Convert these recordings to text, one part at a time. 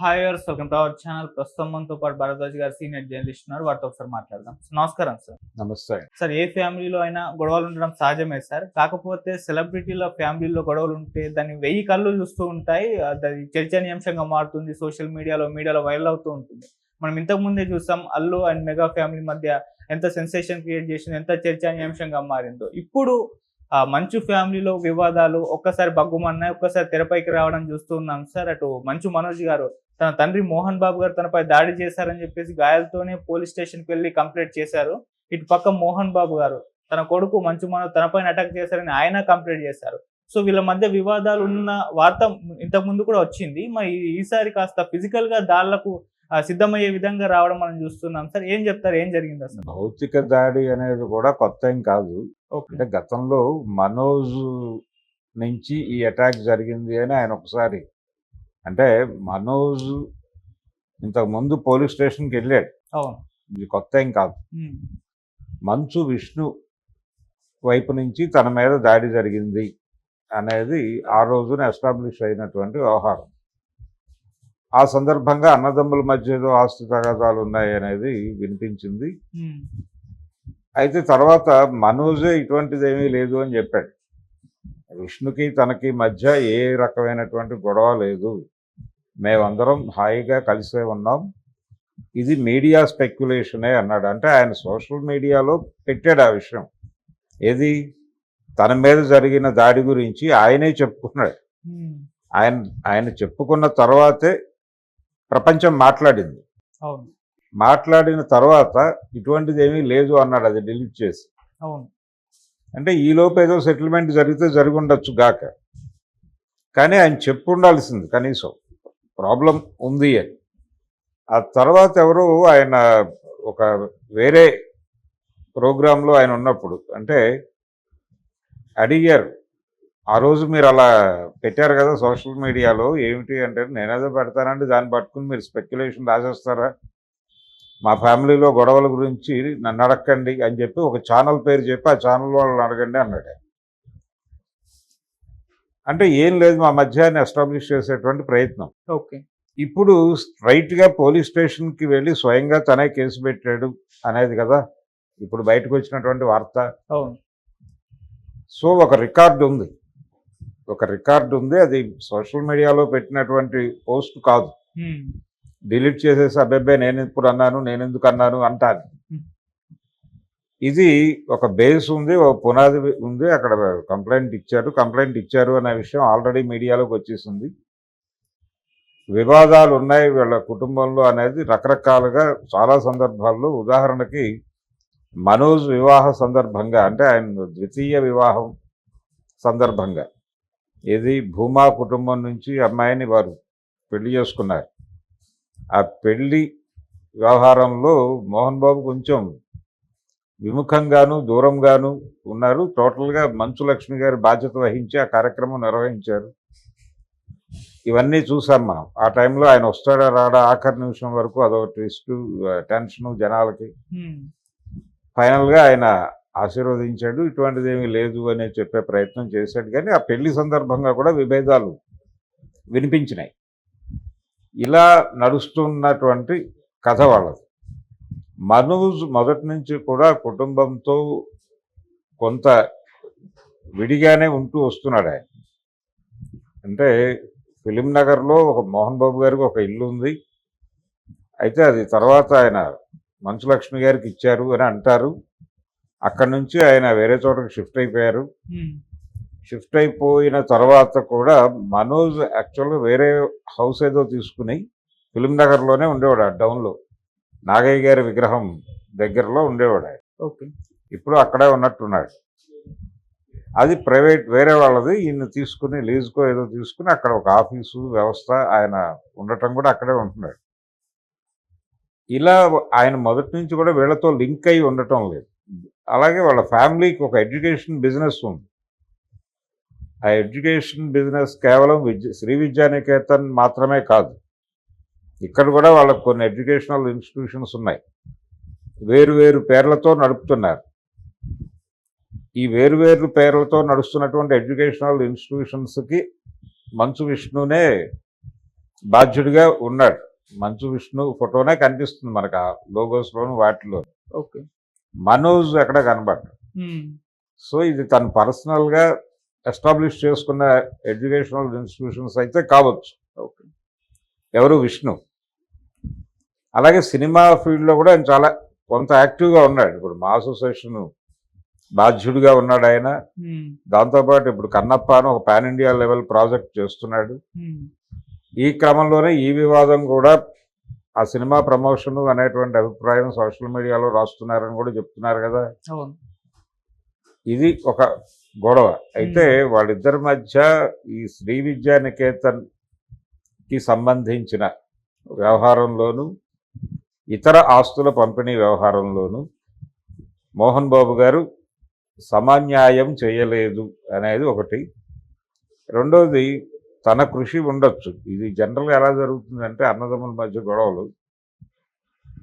హాయర్స్ welcome to our channel ప్రస్తుతం మనతో పాటు భరద్వాజ్ గారు సీనియర్ జర్నలిస్ట్ ఉన్నారు. వారితో ఒకసారి మాట్లాడదాం. నమస్కారం సార్. నమస్తే. సార్ ఏ ఫ్యామిలీలో అయినా గొడవలు ఉండడం సహజమే సార్. కాకపోతే సెలబ్రిటీల ఫ్యామిలీలో గొడవలు ఉంటే దాన్ని వెయ్యి కళ్ళు చూస్తూ ఉంటాయి. అది చర్చనీయాంశంగా మారుతుంది. సోషల్ మీడియాలో మీడియాలో వైరల్ అవుతూ ఉంటుంది. మనం ఇంతకు ముందే చూసాం అల్లు అండ్ మెగా ఫ్యామిలీ మధ్య ఎంత సెన్సేషన్ క్రియేట్ చేసిందో ఎంత చర్చనీయాంశంగా మారిందో. ఇప్పుడు ఆ మంచు ఫ్యామిలీలో వివాదాలు ఒక్కసారి బగ్గుమన్నాయి ఒక్కసారి తెరపైకి రావడం చూస్తున్నాం సార్ అటు మంచు మనోజ్ గారు తన తండ్రి మోహన్ బాబు గారు తనపై దాడి చేశారని చెప్పేసి గాయాలతోనే పోలీస్ స్టేషన్కి వెళ్ళి కంప్లైంట్ చేశారు. ఇటు పక్క మోహన్ బాబు గారు తన కొడుకు మంచు మనోజ్ తనపైన అటాక్ చేశారని ఆయన కంప్లైంట్ చేశారు. సో వీళ్ళ మధ్య వివాదాలు ఉన్న వార్త ఇంతకు ముందు కూడా వచ్చింది. మరి ఈసారి కాస్త ఫిజికల్గా దాళ్ళకు సిద్ధమయ్యే విధంగా రావడం మనం చూస్తున్నాం. సార్ ఏం చెప్తారు? ఏం జరిగింది అసలు? భౌతిక దాడి అనేది కూడా కొత్త ఏం కాదు. అంటే గతంలో మనోజ్ నుంచి ఈ అటాక్ జరిగింది అని ఆయన ఒకసారి అంటే మనోజ్ ఇంతకు ముందు పోలీస్ స్టేషన్కి వెళ్ళాడు. అవును. ఇది కొత్త ఏం కాదు. మంచు విష్ణు వైపు నుంచి తన మీద దాడి జరిగింది అనేది ఆ రోజున ఎస్టాబ్లిష్ అయినటువంటి వ్యవహారం. ఆ సందర్భంగా అన్నదమ్ముల మధ్య ఏదో ఆస్తి తగాదాలు ఉన్నాయి అనేది వినిపించింది. అయితే తర్వాత మనోజే ఇటువంటిది ఏమీ లేదు అని చెప్పాడు. విష్ణుకి తనకి మధ్య ఏ రకమైనటువంటి గొడవ లేదు. మేమందరం హాయిగా కలిసే ఉన్నాం. ఇది మీడియా స్పెక్యులేషనే అన్నాడు. అంటే ఆయన సోషల్ మీడియాలో పెట్టాడు ఆ విషయం. ఏది? తన మీద జరిగిన దాడి గురించి ఆయనే చెప్పుకున్నాడు. ఆయన ఆయన చెప్పుకున్న తర్వాతే ప్రపంచం మాట్లాడింది. అవును. మాట్లాడిన తర్వాత ఇటువంటిది ఏమీ లేదు అన్నాడు అది డిలీట్ చేసి. అవును. అంటే ఈ లోపు ఏదో సెటిల్మెంట్ జరిగితే జరిగి ఉండొచ్చు గాక. కానీ ఆయన చెప్పు ఉండాల్సింది కనీసం. ప్రాబ్లం ఉంది అని. ఆ తర్వాత ఎవరు ఆయన ఒక వేరే ప్రోగ్రాంలో ఆయన ఉన్నప్పుడు అంటే అడిగారు ఆ రోజు మీరు అలా పెట్టారు కదా సోషల్ మీడియాలో ఏమిటి అంటే నేనేదో పెడతానండి దాన్ని పట్టుకుని మీరు స్పెక్యులేషన్ రాసేస్తారా? మా ఫ్యామిలీలో గొడవల గురించి నన్ను అడగండి అని చెప్పి ఒక ఛానల్ పేరు చెప్పి ఆ ఛానల్ వాళ్ళని అడగండి అన్నాడు. అంటే ఏం లేదు మా మధ్య ఎస్టాబ్లిష్ చేసేటువంటి ప్రయత్నం. ఓకే. ఇప్పుడు స్ట్రైట్గా పోలీస్ స్టేషన్కి వెళ్ళి స్వయంగా తనే కేసు పెట్టాడు అనేది కదా ఇప్పుడు బయటకు వచ్చినటువంటి వార్త. అవును. సో ఒక రికార్డు ఉంది. ఒక రికార్డు ఉంది అది సోషల్ మీడియాలో పెట్టినటువంటి పోస్ట్ కాదు. డిలీట్ చేసేసి అబ్బాయి నేను ఇప్పుడు అన్నాను నేను ఎందుకు అన్నాను అంటాను. ఇది ఒక బేస్ ఉంది ఒక పునాది ఉంది అక్కడ కంప్లైంట్ ఇచ్చారు. కంప్లైంట్ ఇచ్చారు అనే విషయం ఆల్రెడీ మీడియాలోకి వచ్చేసింది. వివాదాలు ఉన్నాయి వీళ్ళ కుటుంబంలో అనేది రకరకాలుగా చాలా సందర్భాల్లో. ఉదాహరణకి మనోజ్ వివాహ సందర్భంగా అంటే ఆయన ద్వితీయ వివాహం సందర్భంగా. ఇది భూమా కుటుంబం నుంచి అమ్మాయిని వారు పెళ్ళి చేసుకున్నారు. ఆ పెళ్ళి వ్యవహారంలో మోహన్ బాబు కొంచెం విముఖంగాను దూరంగాను ఉన్నారు. టోటల్గా మంచు లక్ష్మి గారి బాధ్యత వహించి ఆ కార్యక్రమం నిర్వహించారు. ఇవన్నీ చూసాం మనం. ఆ టైంలో ఆయన వస్తాడా రాడా ఆఖరి నిమిషం వరకు అదో ట్విస్ట్ టెన్షను జనాలకి. ఫైనల్గా ఆయన ఆశీర్వదించాడు ఇటువంటిది ఏమి లేదు అని చెప్పే ప్రయత్నం చేశాడు. కానీ ఆ పెళ్ళి సందర్భంగా కూడా విభేదాలు వినిపించినాయి. ఇలా నడుస్తున్నటువంటి కథ వాళ్ళది. మనోజ్ మొదటి నుంచి కూడా కుటుంబంతో కొంత విడిగానే ఉంటూ వస్తున్నాడు ఆయన. అంటే ఫిలిం నగర్లో ఒక మోహన్ బాబు గారికి ఒక ఇల్లు ఉంది. అయితే అది తర్వాత ఆయన మంచులక్ష్మి గారికి ఇచ్చారు అని అంటారు. అక్కడి నుంచి ఆయన వేరే చోటకి షిఫ్ట్ అయిపోయారు. ఉమ్. షిఫ్ట్ అయిపోయిన తర్వాత కూడా మనోజ్ యాక్చువల్గా వేరే హౌస్ ఏదో తీసుకుని ఫిలిం నగర్లోనే ఉండేవాడు ఆ డౌన్లో నాగయ్య గారి విగ్రహం దగ్గరలో ఉండేవాడు ఆయన. ఓకే. ఇప్పుడు అక్కడే ఉన్నట్టున్నాడు. అది ప్రైవేట్ వేరే వాళ్ళది ఈయన తీసుకుని లీజుకో ఏదో తీసుకుని అక్కడ ఒక ఆఫీసు వ్యవస్థ ఆయన ఉండటం కూడా అక్కడే ఉంటున్నాడు. ఇలా ఆయన మొదటి నుంచి కూడా వీళ్ళతో లింక్ అయి ఉండటం లేదు. అలాగే వాళ్ళ ఫ్యామిలీకి ఒక ఎడ్యుకేషన్ బిజినెస్ ఉంది. ఆ ఎడ్యుకేషన్ బిజినెస్ కేవలం విద్య శ్రీ విద్యానికేతన్ మాత్రమే కాదు. ఇక్కడ కూడా వాళ్ళకు కొన్ని ఎడ్యుకేషనల్ ఇన్స్టిట్యూషన్స్ ఉన్నాయి. వేరు వేరు పేర్లతో నడుపుతున్నారు. ఈ వేరు వేరు పేర్లతో నడుస్తున్నటువంటి ఎడ్యుకేషనల్ ఇన్స్టిట్యూషన్స్కి మంచు విష్ణునే బాధ్యుడిగా ఉన్నాడు. మంచు విష్ణు ఫోటోనే కనిపిస్తుంది మనకు ఆ లోగోస్లోను వాటిలో ఓకే. మనోజ్ ఎక్కడ కనబడ్డు. సో ఇది తను పర్సనల్గా ఎస్టాబ్లిష్ చేసుకున్న ఎడ్యుకేషనల్ ఇన్స్టిట్యూషన్స్ అయితే కావచ్చు. ఎవరు? విష్ణు. అలాగే సినిమా ఫీల్డ్లో కూడా ఆయన చాలా కొంత యాక్టివ్గా ఉన్నాడు. ఇప్పుడు మా అసోసియేషన్ బాధ్యుడిగా ఉన్నాడు ఆయన. దాంతోపాటు ఇప్పుడు కన్నప్ప అని ఒక పాన్ ఇండియా లెవెల్ ప్రాజెక్ట్ చేస్తున్నాడు. ఈ క్రమంలోనే ఈ వివాదం కూడా ఆ సినిమా ప్రమోషన్ అనేటువంటి అభిప్రాయం సోషల్ మీడియాలో రాస్తున్నారని కూడా చెప్తున్నారు కదా. ఇది ఒక గొడవ. అయితే వాళ్ళిద్దరి మధ్య ఈ శ్రీ విద్యా నికేతన్కి సంబంధించిన వ్యవహారంలోను ఇతర ఆస్తుల పంపిణీ వ్యవహారంలోను మోహన్ బాబు గారు సమన్యాయం చేయలేదు అనేది ఒకటి. రెండోది తన కృషి ఉండొచ్చు. ఇది జనరల్గా ఎలా జరుగుతుందంటే అన్నదమ్ముల మధ్య గొడవలు.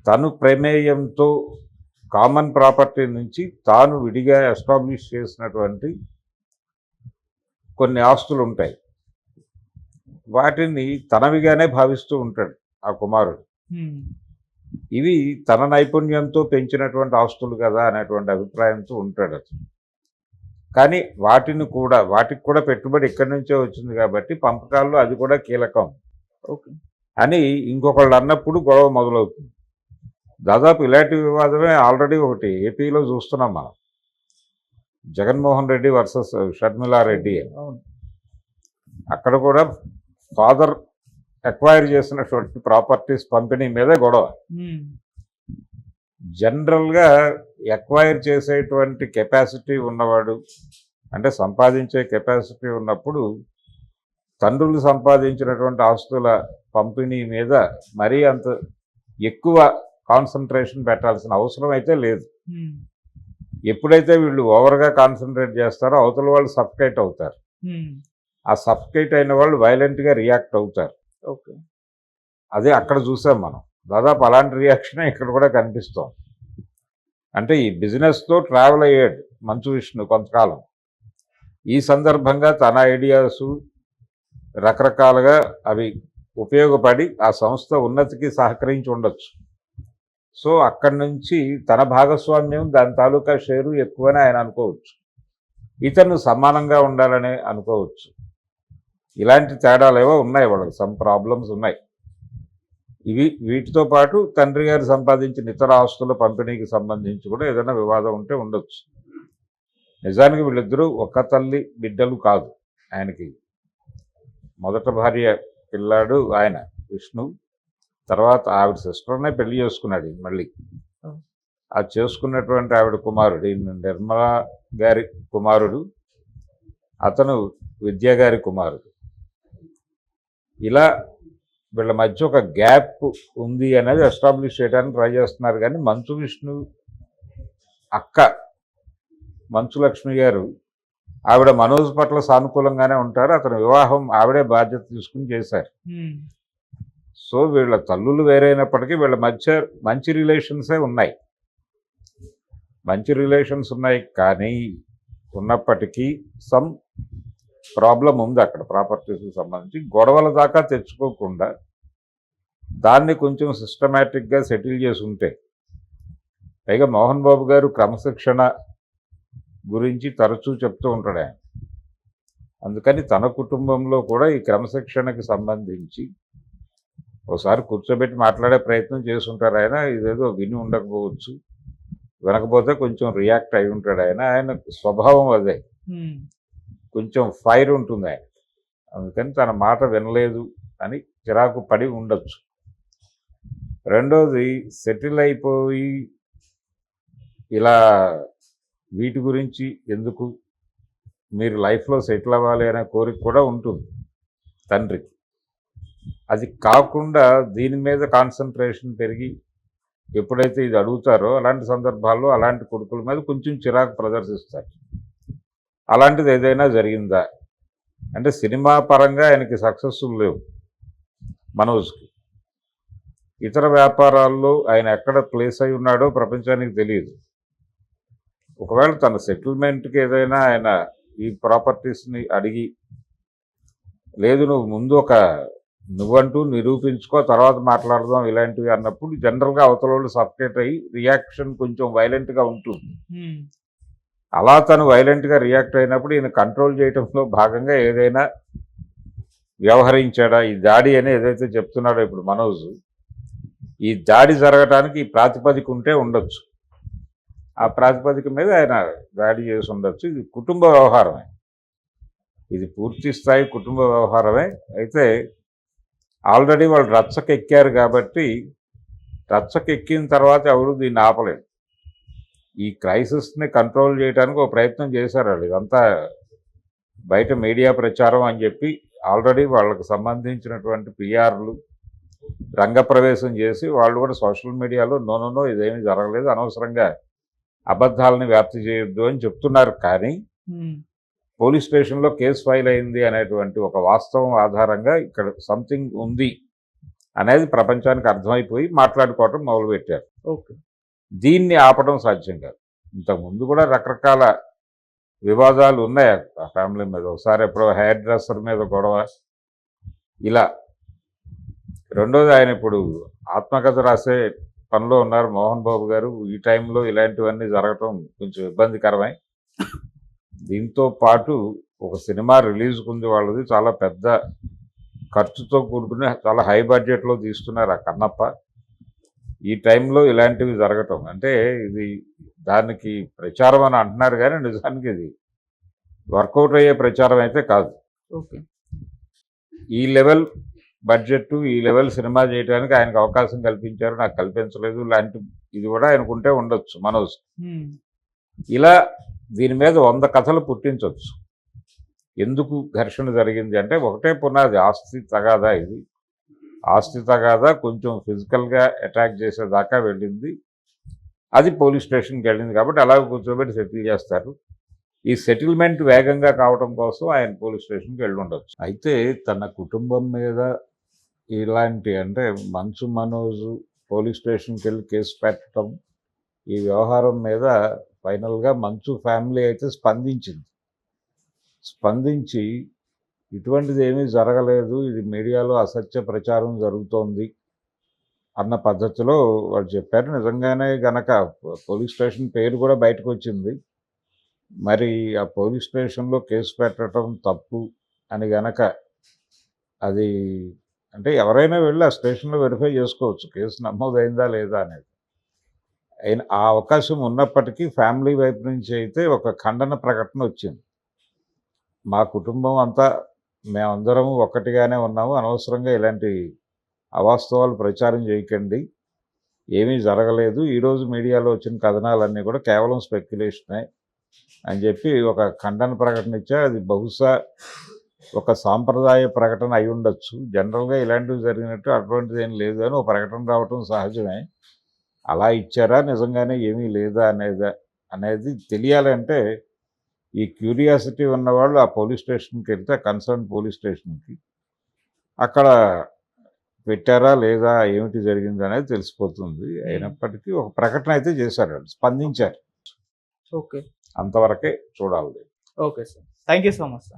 తను ప్రమేయంతో కామన్ ప్రాపర్టీ నుంచి తాను విడిగా ఎస్టాబ్లిష్ చేసినటువంటి కొన్ని ఆస్తులు ఉంటాయి. వాటిని తనవిగానే భావిస్తూ ఉంటాడు ఆ కుమారుడు. ఇవి తన నైపుణ్యంతో పెంచినటువంటి ఆస్తులు కదా అనేటువంటి అభిప్రాయంతో ఉంటాడు అతను. కానీ వాటిని కూడా వాటికి కూడా పెట్టుబడి ఇక్కడి నుంచే వచ్చింది కాబట్టి పంపకాల్లో అది కూడా కీలకం. ఓకే. అని ఇంకొకళ్ళు అన్నప్పుడు గొడవ మొదలవుతుంది. దాదాపు ఇలాంటి వివాదమే ఆల్రెడీ ఒకటి ఏపీలో చూస్తున్నాం మనం. జగన్మోహన్ రెడ్డి వర్సెస్ షర్మిలారెడ్డి. అక్కడ కూడా ఫాదర్ అక్వైర్ చేసినటువంటి ప్రాపర్టీస్ పంపిణీ మీదే గొడవ. జనరల్గా ఎక్వైర్ చేసేటువంటి కెపాసిటీ ఉన్నవాడు అంటే సంపాదించే కెపాసిటీ ఉన్నప్పుడు తండ్రులు సంపాదించినటువంటి ఆస్తుల పంపిణీ మీద మరీ అంత ఎక్కువ కాన్సన్ట్రేషన్ పెట్టాల్సిన అవసరం అయితే లేదు. ఎప్పుడైతే వీళ్ళు ఓవర్గా కాన్సన్ట్రేట్ చేస్తారో అవతల వాళ్ళు సఫ్కేట్ అవుతారు. ఆ సఫ్కేట్ అయిన వాళ్ళు వైలెంట్గా రియాక్ట్ అవుతారు. ఓకే. అదే అక్కడ చూసాం మనం. దాదాపు అలాంటి రియాక్షన్ ఇక్కడ కూడా కనిపిస్తాం అంటే ఈ బిజినెస్తో ట్రావెల్ అయ్యాడు మంచు విష్ణు కొంతకాలం. ఈ సందర్భంగా తన ఐడియాసు రకరకాలుగా అవి ఉపయోగపడి ఆ సంస్థ ఉన్నతికి సహకరించి ఉండొచ్చు. సో అక్కడి నుంచి తన భాగస్వామ్యం దాని తాలూకా షేరు ఎక్కువనే ఆయన అనుకోవచ్చు. ఇతను సమానంగా ఉండాలని అనుకోవచ్చు. ఇలాంటి తేడాలు ఏవో ఉన్నాయి వాళ్ళకి సమ్ ప్రాబ్లమ్స్ ఉన్నాయి. ఇవి వీటితో పాటు తండ్రి గారు సంపాదించిన ఇతర ఆస్తుల పంపిణీకి సంబంధించి కూడా ఏదైనా వివాదం ఉంటే ఉండొచ్చు. నిజానికి వీళ్ళిద్దరూ ఒక్క తల్లి బిడ్డలు కాదు ఆయనకి. మొదట భార్య పిల్లాడు ఆయన విష్ణు. తర్వాత ఆవిడ సిస్టర్నే పెళ్ళి చేసుకున్నాడు మళ్ళీ. ఆ చేసుకున్నటువంటి ఆవిడ కుమారుడు నిర్మలా గారి కుమారుడు అతను విద్యా గారి కుమారుడు. ఇలా వీళ్ళ మధ్య ఒక గ్యాప్ ఉంది అనేది ఎస్టాబ్లిష్ చేయడానికి ట్రై చేస్తున్నారు. కానీ మంచు విష్ణు అక్క మంచు లక్ష్మి గారు ఆవిడ మనోజ్ పట్ల సానుకూలంగానే ఉంటారు. అతని వివాహం ఆవిడే బాధ్యత తీసుకుని చేశారు. సో వీళ్ళ తల్లులు వేరైనప్పటికీ వీళ్ళ మధ్య మంచి రిలేషన్సే ఉన్నాయి. మంచి రిలేషన్స్ ఉన్నాయి. కానీ ఉన్నప్పటికీ సమ్ ప్రాబ్లం ఉంది అక్కడ ప్రాపర్టీస్కి సంబంధించి. గొడవల దాకా తెచ్చుకోకుండా దాన్ని కొంచెం సిస్టమేటిక్గా సెటిల్ చేసి ఉంటే పైగా మోహన్ బాబు గారు క్రమశిక్షణ గురించి తరచూ చెప్తూ ఉంటాడు ఆయన. అందుకని తన కుటుంబంలో కూడా ఈ క్రమశిక్షణకి సంబంధించి ఒకసారి కూర్చోబెట్టి మాట్లాడే ప్రయత్నం చేస్తుంటారు ఆయన. ఇదేదో విని ఉండకపోవచ్చు. వినకపోతే కొంచెం రియాక్ట్ అయి ఉంటాడు ఆయన. ఆయన స్వభావం అదే. కొంచెం ఫైర్ ఉంటుంది. ఆయన అందుకని తన మాట వినలేదు అని చిరాకు పడి ఉండొచ్చు. రెండోది సెటిల్ అయిపోయి ఇలా వీటి గురించి ఎందుకు? మీరు లైఫ్లో సెటిల్ అవ్వాలి అనే కోరిక కూడా ఉంటుంది తండ్రికి. అది కాకుండా దీని మీద కాన్సన్ట్రేషన్ పెరిగి ఎప్పుడైతే ఇది అడుగుతారో అలాంటి సందర్భాల్లో అలాంటి కొడుకుల మీద కొంచెం చిరాకు ప్రదర్శిస్తారు. అలాంటిది ఏదైనా జరిగిందా? అంటే సినిమా పరంగా ఆయనకి సక్సెస్ఫుల్ లేవు మనోజ్కి. ఇతర వ్యాపారాల్లో ఆయన ఎక్కడ ప్లేస్ అయి ఉన్నాడో ప్రపంచానికి తెలియదు. ఒకవేళ తన సెటిల్మెంట్కి ఏదైనా ఆయన ఈ ప్రాపర్టీస్ని అడిగి లేదు నువ్వు ముందు ఒక నువ్వంటూ నిరూపించుకో తర్వాత మాట్లాడదాం ఇలాంటివి అన్నప్పుడు జనరల్గా అవతల వాళ్ళు సపరేట్ అయ్యి రియాక్షన్ కొంచెం వైలెంట్గా ఉంటుంది. అలా తను వైలెంట్గా రియాక్ట్ అయినప్పుడు ఈయన కంట్రోల్ చేయడంలో భాగంగా ఏదైనా వ్యవహరించాడా? ఈ దాడి అని ఏదైతే చెప్తున్నాడో ఇప్పుడు మనోజ్ ఈ దాడి జరగటానికి ఈ ప్రాతిపదిక ఉంటే ఉండొచ్చు. ఆ ప్రాతిపదిక మీద ఆయన దాడి చేసి ఉండొచ్చు. ఇది కుటుంబ వ్యవహారమే. ఇది పూర్తి స్థాయి కుటుంబ వ్యవహారమే. అయితే ఆల్రెడీ వాళ్ళు రచ్చకెక్కారు కాబట్టి రచ్చకెక్కిన తర్వాత ఎవరు దీన్ని ఆపలేదు ఈ క్రైసిస్ని కంట్రోల్ చేయడానికి ఒక ప్రయత్నం చేశారు వాళ్ళు. ఇదంతా బయట మీడియా ప్రచారం అని చెప్పి ఆల్రెడీ వాళ్ళకి సంబంధించినటువంటి పిఆర్లు రంగప్రవేశం చేసి వాళ్ళు కూడా సోషల్ మీడియాలో నో ఇదేమీ జరగలేదు అనవసరంగా అబద్ధాలని వ్యాప్తి చేయొద్దు అని చెప్తున్నారు. కానీ పోలీస్ స్టేషన్లో కేసు ఫైల్ అయింది అనేటువంటి ఒక వాస్తవం ఆధారంగా ఇక్కడ సంథింగ్ ఉంది అనేది ప్రపంచానికి అర్థమైపోయి మాట్లాడుకోవటం మొదలుపెట్టారు. ఓకే. దీన్ని ఆపడం సాధ్యం కాదు. ఇంతకుముందు కూడా రకరకాల వివాదాలు ఉన్నాయి. ఆ ఫ్యామిలీ మీద ఒకసారి ఎప్పుడో హెయిర్ డ్రెస్సర్ మీద గొడవ. ఇలా రెండోది ఆయన ఇప్పుడు ఆత్మకథ రాసే పనిలో ఉన్నారు మోహన్ బాబు గారు. ఈ టైంలో ఇలాంటివన్నీ జరగటం కొంచెం ఇబ్బందికరమై దీంతో పాటు ఒక సినిమా రిలీజ్ ఉంది వాళ్ళది. చాలా పెద్ద ఖర్చుతో కూడుకుని చాలా హై బడ్జెట్లో తీస్తున్నారు ఆ కన్నప్ప. ఈ టైంలో ఇలాంటివి జరగటం. అంటే ఇది దానికి ప్రచారం అని అంటున్నారు కానీ నిజానికి ఇది వర్కౌట్ అయ్యే ప్రచారం అయితే కాదు. ఓకే. ఈ లెవెల్ బడ్జెట్ ఈ లెవెల్ సినిమా చేయడానికి ఆయనకు అవకాశం కల్పించారు నాకు కల్పించలేదు లాంటి ఇది కూడా ఆయనకుంటే ఉండొచ్చు మనోజ్. ఇలా దీని మీద వంద కథలు పుట్టించవచ్చు ఎందుకు ఘర్షణ జరిగింది అంటే ఒకటే పునాది ఆస్తి తగాదా ఇది. ఆస్తి తగాదా కొంచెం ఫిజికల్గా అటాక్ చేసేదాకా వెళ్ళింది. అది పోలీస్ స్టేషన్కి వెళ్ళింది కాబట్టి అలాగే కూర్చోబెట్టి సెటిల్ చేస్తారు. ఈ సెటిల్మెంట్ వేగంగా కావడం కోసం ఆయన పోలీస్ స్టేషన్కి వెళ్ళి ఉండొచ్చు. అయితే తన కుటుంబం మీద ఇలాంటి అంటే మంచు మనోజ్ పోలీస్ స్టేషన్కి వెళ్ళి కేసు పెట్టడం ఈ వ్యవహారం మీద ఫైనల్గా మంచు ఫ్యామిలీ అయితే స్పందించింది. స్పందించి ఇటువంటిది ఏమీ జరగలేదు. ఇది మీడియాలో అసత్య ప్రచారం జరుగుతోంది అన్న పద్ధతిలో వాళ్ళు చెప్పారు. నిజంగానే గనక పోలీస్ స్టేషన్ పేరు కూడా బయటకు వచ్చింది మరి ఆ పోలీస్ స్టేషన్లో కేసు పెట్టడం తప్పు అని గనక అది అంటే ఎవరైనా వెళ్ళి ఆ స్టేషన్లో వెరిఫై చేసుకోవచ్చు. కేసు నమోదైందా లేదా అనేది. అయిన ఆ అవకాశం ఉన్నప్పటికీ ఫ్యామిలీ వైపు నుంచి అయితే ఒక ఖండన ప్రకటన వచ్చింది. మా కుటుంబం అంతా మేమందరం ఒక్కటిగానే ఉన్నాము. అనవసరంగా ఇలాంటి అవాస్తవాలు ప్రచారం చేయకండి. ఏమీ జరగలేదు. ఈరోజు మీడియాలో వచ్చిన కథనాలన్నీ కూడా కేవలం స్పెక్యులేషనే అని చెప్పి ఒక ఖండన ప్రకటన ఇచ్చా అది బహుశా ఒక సాంప్రదాయ ప్రకటన అయి ఉండొచ్చు. జనరల్గా ఇలాంటివి జరిగినట్టు అటువంటిది ఏం లేదు అని ఒక ప్రకటన రావటం సహజమే. అలా ఇచ్చారా? నిజంగానే ఏమీ లేదా అనేది అనేది తెలియాలంటే ఈ క్యూరియాసిటీ ఉన్నవాళ్ళు ఆ పోలీస్ స్టేషన్కి వెళ్తే కన్సర్న్ పోలీస్ స్టేషన్కి అక్కడ పెట్టారా లేదా ఏమిటి జరిగింది అనేది తెలిసిపోతుంది. అయినప్పటికీ ఒక ప్రకటన అయితే చేశారు వాళ్ళు స్పందించారు. ఓకే. అంతవరకే చూడాలి. Okay sir. Thank you so much sir.